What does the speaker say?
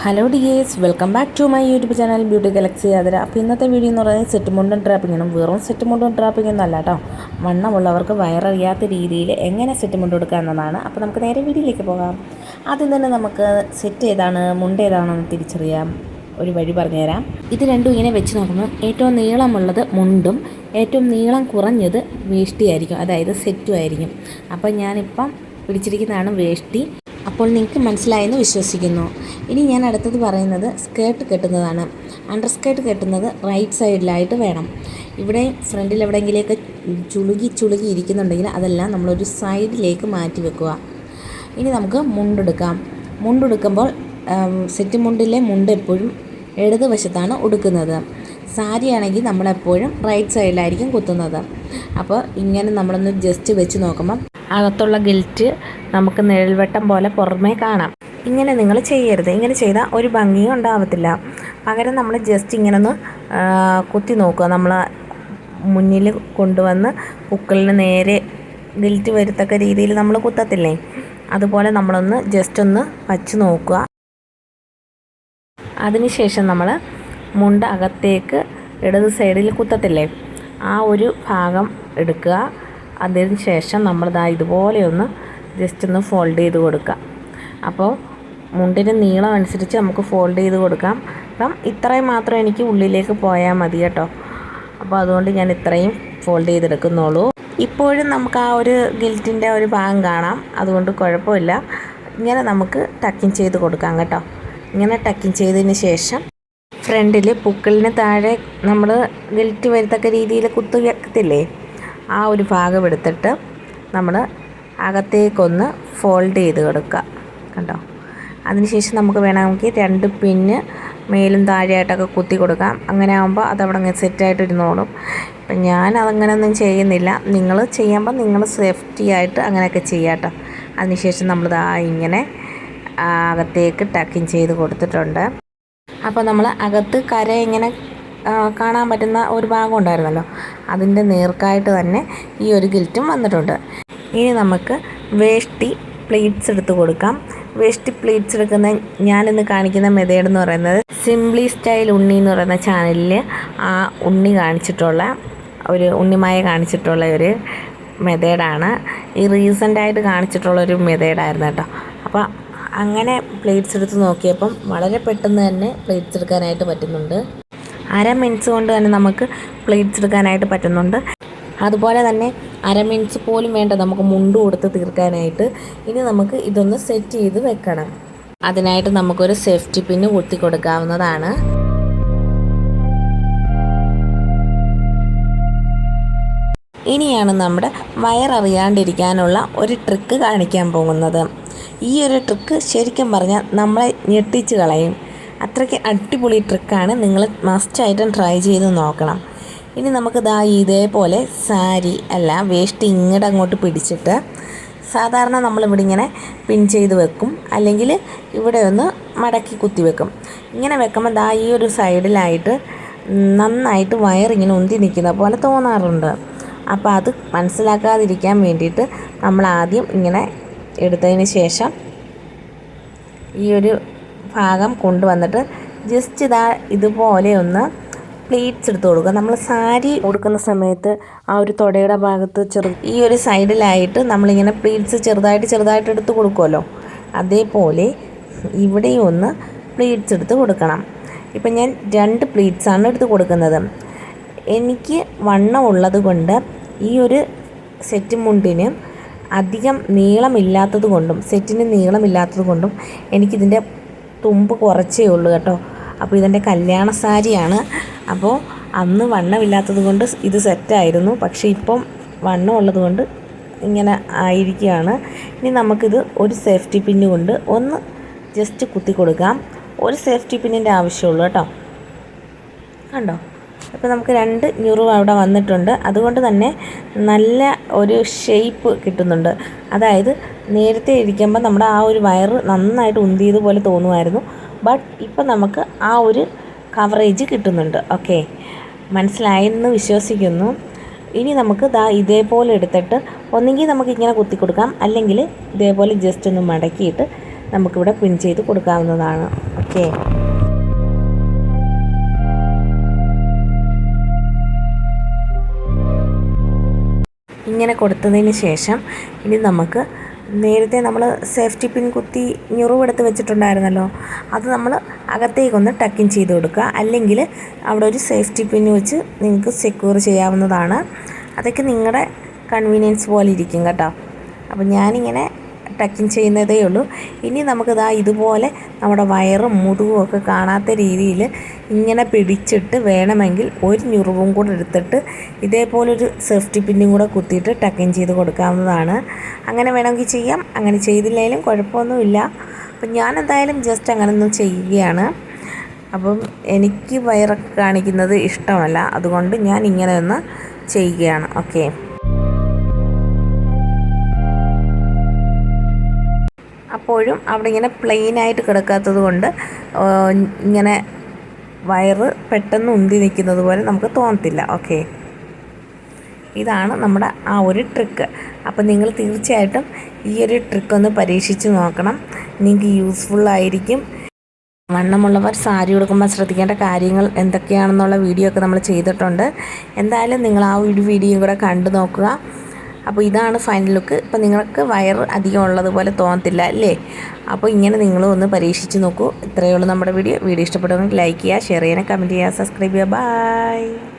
Hello dears welcome back to my YouTube channel beauty galaxy Athira അപ്പോൾ ഇന്നത്തെ video എന്ന് പറയുന്നത് സെറ്റ് മുണ്ടും ആണ്. വെറും സെറ്റ് മുണ്ടും ഡ്രാപ്പിങ്ങൊന്നും അല്ല കേട്ടോ വണ്ണമുള്ളവർക്ക് വയറിയാത്ത രീതിയിൽ എങ്ങനെ സെറ്റ് മുണ്ട് കൊടുക്കുക എന്നതാണ്. അപ്പോൾ നമുക്ക് നേരെ വീഡിയോയിലേക്ക് പോകാം. ആദ്യം തന്നെ നമുക്ക് സെറ്റ് ഏതാണ് മുണ്ട് ഏതാണെന്ന് തിരിച്ചറിയാം. ഒരു വഴി പറഞ്ഞുതരാം. ഇത് രണ്ടും ഇങ്ങനെ വെച്ച് നോക്കുമ്പോൾ ഏറ്റവും നീളമുള്ളത് മുണ്ടും ഏറ്റവും നീളം കുറഞ്ഞത് വേഷ്ടിയായിരിക്കും അതായത് സെറ്റും ആയിരിക്കും. അപ്പോൾ ഞാനിപ്പം പിടിച്ചിരിക്കുന്നതാണ് വേഷ്ടി. അപ്പോൾ നിങ്ങൾക്ക് മനസ്സിലായെന്ന് വിശ്വസിക്കുന്നു. ഇനി ഞാൻ അടുത്തത് പറയുന്നത് സ്കേർട്ട് കെട്ടുന്നതാണ്. അണ്ടർ സ്കേർട്ട് കെട്ടുന്നത് റൈറ്റ് സൈഡിലായിട്ട് വേണം. ഇവിടെ ഫ്രണ്ടിൽ എവിടെയെങ്കിലുമൊക്കെ ചുളുകി ചുളുകി ഇരിക്കുന്നുണ്ടെങ്കിൽ അതെല്ലാം നമ്മളൊരു സൈഡിലേക്ക് മാറ്റി വെക്കുക. ഇനി നമുക്ക് മുണ്ടെടുക്കാം. മുണ്ടെടുക്കുമ്പോൾ സെറ്റ് മുണ്ടിലെ മുണ്ട് എപ്പോഴും ഇടതുവശത്താണ് ഉടുക്കുന്നത് സാരി ആണെങ്കിൽ നമ്മളെപ്പോഴും റൈറ്റ് സൈഡിലായിരിക്കും കുത്തുന്നത്. അപ്പോൾ ഇങ്ങനെ നമ്മളൊന്ന് ജസ്റ്റ് വെച്ച് നോക്കുമ്പം അകത്തുള്ള ഗിൽറ്റ് നമുക്ക് നിഴൽവട്ടം പോലെ പുറമേ കാണാം. ഇങ്ങനെ നിങ്ങൾ ചെയ്യരുത്. ഇങ്ങനെ ചെയ്താൽ ഒരു ഭംഗിയും ഉണ്ടാവത്തില്ല. പകരം നമ്മൾ ജസ്റ്റ് ഇങ്ങനെ ഒന്ന് കുത്തി നോക്കുക. നമ്മൾ മുന്നിൽ കൊണ്ടുവന്ന് പൂക്കളിന് നേരെ ഗിൽറ്റ് വരുത്തക്ക രീതിയിൽ നമ്മൾ കുത്തത്തില്ലേ? അതുപോലെ നമ്മളൊന്ന് ജസ്റ്റ് ഒന്ന് വച്ച് നോക്കുക. അതിനുശേഷം നമ്മൾ മുണ്ട് അകത്തേക്ക് ഇടത് സൈഡിൽ കുത്തത്തില്ലേ? ആ ഒരു ഭാഗം എടുക്കുക. അതിന് ശേഷം നമ്മളിതാ ഇതുപോലെ ഒന്ന് ജസ്റ്റ് ഒന്ന് ഫോൾഡ് ചെയ്ത് കൊടുക്കുക. അപ്പോൾ മുണ്ടിന്റെ നീളം അനുസരിച്ച് നമുക്ക് ഫോൾഡ് ചെയ്ത് കൊടുക്കാം. അപ്പം ഇത്രയും മാത്രം എനിക്ക് ഉള്ളിലേക്ക് പോയാൽ മതി കേട്ടോ. അപ്പോൾ അതുകൊണ്ട് ഞാൻ ഇത്രയും ഫോൾഡ് ചെയ്തെടുക്കുന്നുള്ളൂ. ഇപ്പോഴും നമുക്ക് ആ ഒരു ഗിൽറ്റിന്റെ ഒരു ഭാഗം കാണാം. അതുകൊണ്ട് കുഴപ്പമില്ല. ഇങ്ങനെ നമുക്ക് ടക്കിങ് ചെയ്ത് കൊടുക്കാം കേട്ടോ. ഇങ്ങനെ ടക്കിങ് ചെയ്തതിന് ശേഷം ഫ്രണ്ടിൽ പൂക്കളിന് താഴെ നമ്മൾ ഗിൽറ്റ് വരത്തക്ക രീതിയിൽ കുത്തു വെക്കത്തില്ലേ? ആ ഒരു ഭാഗം എടുത്തിട്ട് നമ്മൾ അകത്തേക്കൊന്ന് ഫോൾഡ് ചെയ്ത് കൊടുക്കുക കണ്ടോ? അതിനുശേഷം നമുക്ക് വേണമെങ്കിൽ രണ്ട് പിന്ന് മേലും താഴെയായിട്ടൊക്കെ കുത്തി കൊടുക്കാം. അങ്ങനെ ആകുമ്പോൾ അതവിടെ അങ്ങ് സെറ്റായിട്ട് ഇരുന്നോളും ഇപ്പം ഞാൻ അതങ്ങനെയൊന്നും ചെയ്യുന്നില്ല. നിങ്ങൾ ചെയ്യുമ്പോൾ നിങ്ങൾ സേഫ്റ്റി ആയിട്ട് അങ്ങനെയൊക്കെ ചെയ്യാട്ടോ. അതിനുശേഷം നമ്മളിതാ ഇങ്ങനെ അകത്തേക്ക് ടക്കിങ് ചെയ്ത് കൊടുത്തിട്ടുണ്ട്. അപ്പോൾ നമ്മൾ അകത്ത് കര ഇങ്ങനെ കാണാൻ പറ്റുന്ന ഒരു ഭാഗം ഉണ്ടായിരുന്നല്ലോ. അതിന്റെ നേർക്കായിട്ട് തന്നെ ഈ ഒരു ഗിൽറ്റും വന്നിട്ടുണ്ട്. ഇനി നമുക്ക് വേഷ്ടി പ്ലേറ്റ്സ് എടുത്ത് കൊടുക്കാം. വേഷ്ടി പ്ലേറ്റ്സ് എടുക്കുന്ന ഞാനിന്ന് കാണിക്കുന്ന മെതേഡ് എന്ന് പറയുന്നത് സിംപ്ലി സ്റ്റൈൽ ഉണ്ണി എന്ന് പറയുന്ന ചാനലിൽ ആ ഉണ്ണി കാണിച്ചിട്ടുള്ള ഒരു ഉണ്ണിമായ കാണിച്ചിട്ടുള്ള ഒരു മെതേഡാണ്. ഈ റീസെന്റായിട്ട് കാണിച്ചിട്ടുള്ള ഒരു മെതേഡായിരുന്നു കേട്ടോ. അപ്പോൾ അങ്ങനെ പ്ലേറ്റ്സ് എടുത്ത് നോക്കിയപ്പം വളരെ പെട്ടെന്ന് തന്നെ പ്ലേറ്റ്സ് എടുക്കാനായിട്ട് പറ്റുന്നുണ്ട്. അര മിനിറ്റ്സ് കൊണ്ട് തന്നെ നമുക്ക് പ്ലേറ്റ്സ് എടുക്കാനായിട്ട് പറ്റുന്നുണ്ട്. അതുപോലെ തന്നെ അര മിനിറ്റ്സ് പോലും വേണ്ട നമുക്ക് മുണ്ട് കൊടുത്ത് തീർക്കാനായിട്ട് ഇനി നമുക്ക് ഇതൊന്ന് സെറ്റ് ചെയ്ത് വെക്കണം. അതിനായിട്ട് നമുക്കൊരു സേഫ്റ്റി പിന്ന് കുത്തി കൊടുക്കാവുന്നതാണ്. ഇനിയാണ് നമ്മുടെ വയററിയാണ്ടിരിക്കാനുള്ള ഒരു ട്രിക്ക് കാണിക്കാൻ പോകുന്നത്. ഈ ഒരു ട്രിക്ക് ശരിക്കും പറഞ്ഞാൽ നമ്മളെ ഞെട്ടിച്ച് കളയും. അത്രയ്ക്ക് അടിപൊളി ട്രിക്കാണ് നിങ്ങൾ മസ്റ്റായിട്ടും ട്രൈ ചെയ്ത് നോക്കണം. ഇനി നമുക്ക് ദാ ഇതേപോലെ സാരി അല്ല വേസ്റ്റ് ഇങ്ങോട്ട് അങ്ങോട്ട് പിടിച്ചിട്ട് സാധാരണ നമ്മളിവിടെ ഇങ്ങനെ പിൻ ചെയ്ത് വെക്കും. അല്ലെങ്കിൽ ഇവിടെ ഒന്ന് മടക്കി കുത്തി വെക്കും. ഇങ്ങനെ വെക്കുമ്പോൾ ദാ ഈ ഒരു സൈഡിലായിട്ട് നന്നായിട്ട് വയറിങ്ങനെ ഉന്തി നിൽക്കുന്ന പോലെ തോന്നാറുണ്ട്. അപ്പോൾ അത് മനസ്സിലാക്കാതിരിക്കാൻ വേണ്ടിയിട്ട് നമ്മൾ ആദ്യം ഇങ്ങനെ എടുത്തതിന് ശേഷം ഈ ഒരു ഭാഗം കൊണ്ടുവന്നിട്ട് ജസ്റ്റ് ഇതാ ഇതുപോലെ ഒന്ന് പ്ലീറ്റ്സ് എടുത്ത് കൊടുക്കുക. നമ്മൾ സാരി കൊടുക്കുന്ന സമയത്ത് ആ ഒരു തുടയുടെ ഭാഗത്ത് ചെറു ഈ ഒരു സൈഡിലായിട്ട് നമ്മളിങ്ങനെ പ്ലീറ്റ്സ് ചെറുതായിട്ട് ചെറുതായിട്ട് എടുത്ത് കൊടുക്കുമല്ലോ. അതേപോലെ ഇവിടെയും ഒന്ന് പ്ലീറ്റ്സ് എടുത്ത് കൊടുക്കണം. ഇപ്പം ഞാൻ രണ്ട് പ്ലീറ്റ്സാണ് എടുത്ത് കൊടുക്കുന്നത്. എനിക്ക് വണ്ണം ഉള്ളത് കൊണ്ട് ഈ ഒരു സെറ്റ് മുണ്ടിന് അധികം നീളമില്ലാത്തത് കൊണ്ടും സെറ്റിന് നീളമില്ലാത്തത് കൊണ്ടും എനിക്കിതിന്റെ തുമ്പ് കുറച്ചേ ഉള്ളൂ കേട്ടോ. അപ്പോൾ ഇതെന്റെ കല്യാണ സാരിയാണ്. അപ്പോൾ അന്ന് വണ്ണമില്ലാത്തത് കൊണ്ട് ഇത് സെറ്റായിരുന്നു പക്ഷേ ഇപ്പം വണ്ണം ഉള്ളത് കൊണ്ട് ഇങ്ങനെ ആയിരിക്കുകയാണ്. ഇനി നമുക്കിത് ഒരു സേഫ്റ്റി പിന്ന് കൊണ്ട് ഒന്ന് ജസ്റ്റ് കുത്തി കൊടുക്കാം. ഒരു സേഫ്റ്റി പിന്നിന്റെ ആവശ്യമുള്ളൂ കേട്ടോ. കണ്ടോ? അപ്പോൾ നമുക്ക് രണ്ട് ഞുറു അവിടെ വന്നിട്ടുണ്ട്. അതുകൊണ്ട് തന്നെ നല്ല ഒരു ഷേപ്പ് കിട്ടുന്നുണ്ട്. അതായത് നേരത്തെ ഇരിക്കുമ്പോൾ നമ്മുടെ ആ ഒരു വയറ് നന്നായിട്ട് ഉന്തിയതുപോലെ തോന്നുമായിരുന്നു. ബട്ട് ഇപ്പം നമുക്ക് ആ ഒരു കവറേജ് കിട്ടുന്നുണ്ട്. ഓക്കെ മനസ്സിലായെന്ന് വിശ്വസിക്കുന്നു. ഇനി നമുക്ക് ദാ ഇതേപോലെ എടുത്തിട്ട് ഒന്നെങ്കിൽ നമുക്ക് ഇങ്ങനെ കുത്തി കൊടുക്കാം. അല്ലെങ്കിൽ ഇതേപോലെ ജസ്റ്റ് ഒന്ന് മടക്കിയിട്ട് നമുക്കിവിടെ പിൻ ചെയ്ത് കൊടുക്കാവുന്നതാണ്. ഓക്കെ ഇങ്ങനെ കൊടുത്തതിന് ശേഷം ഇനി നമുക്ക് നേരത്തെ നമ്മൾ സേഫ്റ്റി പിൻ കുത്തി ഞുറിവെടുത്ത് വെച്ചിട്ടുണ്ടായിരുന്നല്ലോ അത് നമ്മൾ അകത്തേക്കൊന്ന് ടക്കിൻ ചെയ്ത് കൊടുക്കുക. അല്ലെങ്കിൽ അവിടെ ഒരു സേഫ്റ്റി പിൻ വെച്ച് നിങ്ങൾക്ക് സെക്യൂർ ചെയ്യാവുന്നതാണ്. അതൊക്കെ നിങ്ങളുടെ കൺവീനിയൻസ് പോലെ ഇരിക്കും കേട്ടോ. അപ്പോൾ ഞാനിങ്ങനെ ടക്കിങ് ചെയ്യുന്നതേ ഉള്ളൂ. ഇനി നമുക്കിതാ ഇതുപോലെ നമ്മുടെ വയറും മുതുകും ഒക്കെ കാണാത്ത രീതിയിൽ ഇങ്ങനെ പിടിച്ചിട്ട് വേണമെങ്കിൽ ഒരു ഞുറിവും കൂടെ എടുത്തിട്ട് ഇതേപോലൊരു സേഫ്റ്റി പിന്നും കൂടെ കുത്തിയിട്ട് ടക്കിങ് ചെയ്ത് കൊടുക്കാവുന്നതാണ്. അങ്ങനെ വേണമെങ്കിൽ ചെയ്യാം. അങ്ങനെ ചെയ്തില്ലെങ്കിലും കുഴപ്പമൊന്നുമില്ല. അപ്പം ഞാൻ എന്തായാലും ജസ്റ്റ് അങ്ങനെ ഒന്നും ചെയ്യുകയാണ്. അപ്പം എനിക്ക് വയറൊക്കെ കാണിക്കുന്നത് ഇഷ്ടമല്ല. അതുകൊണ്ട് ഞാൻ ഇങ്ങനെ ഒന്ന് ചെയ്യുകയാണ്. ഓക്കെ അപ്പോഴും അവിടെ ഇങ്ങനെ പ്ലെയിൻ ആയിട്ട് കിടക്കാത്തത് കൊണ്ട് ഇങ്ങനെ വയറ് പെട്ടെന്ന് ഉന്തി നിൽക്കുന്നത് പോലെ നമുക്ക് തോന്നത്തില്ല. ഓക്കെ ഇതാണ് നമ്മുടെ ആ ഒരു ട്രിക്ക് അപ്പോൾ നിങ്ങൾ തീർച്ചയായിട്ടും ഈ ഒരു ട്രിക്ക് ഒന്ന് പരീക്ഷിച്ച് നോക്കണം. നിങ്ങൾക്ക് യൂസ്ഫുള്ളായിരിക്കും വണ്ണമുള്ളവർ സാരി ഉടുക്കുമ്പോൾ ശ്രദ്ധിക്കേണ്ട കാര്യങ്ങൾ എന്തൊക്കെയാണെന്നുള്ള വീഡിയോ ഒക്കെ നമ്മൾ ചെയ്തിട്ടുണ്ട്. എന്തായാലും നിങ്ങൾ ആ ഒരു വീഡിയോ കൂടെ കണ്ടു നോക്കുക. അപ്പോൾ ഇതാണ് ഫൈനൽ ലുക്ക് ഇപ്പോൾ നിങ്ങൾക്ക് വയർ അധികം ഉള്ളതുപോലെ തോന്നത്തില്ല അല്ലേ? അപ്പോൾ ഇങ്ങനെ നിങ്ങൾ ഒന്ന് പരീക്ഷിച്ച് നോക്കൂ. ഇത്രയേ ഉള്ളൂ നമ്മുടെ വീഡിയോ വീഡിയോ ഇഷ്ടപ്പെടുമെങ്കിൽ ലൈക്ക് ചെയ്യുക ഷെയർ ചെയ്യുക കമന്റ് ചെയ്യുക. സബ്സ്ക്രൈബ് ചെയ്യുക. ബൈ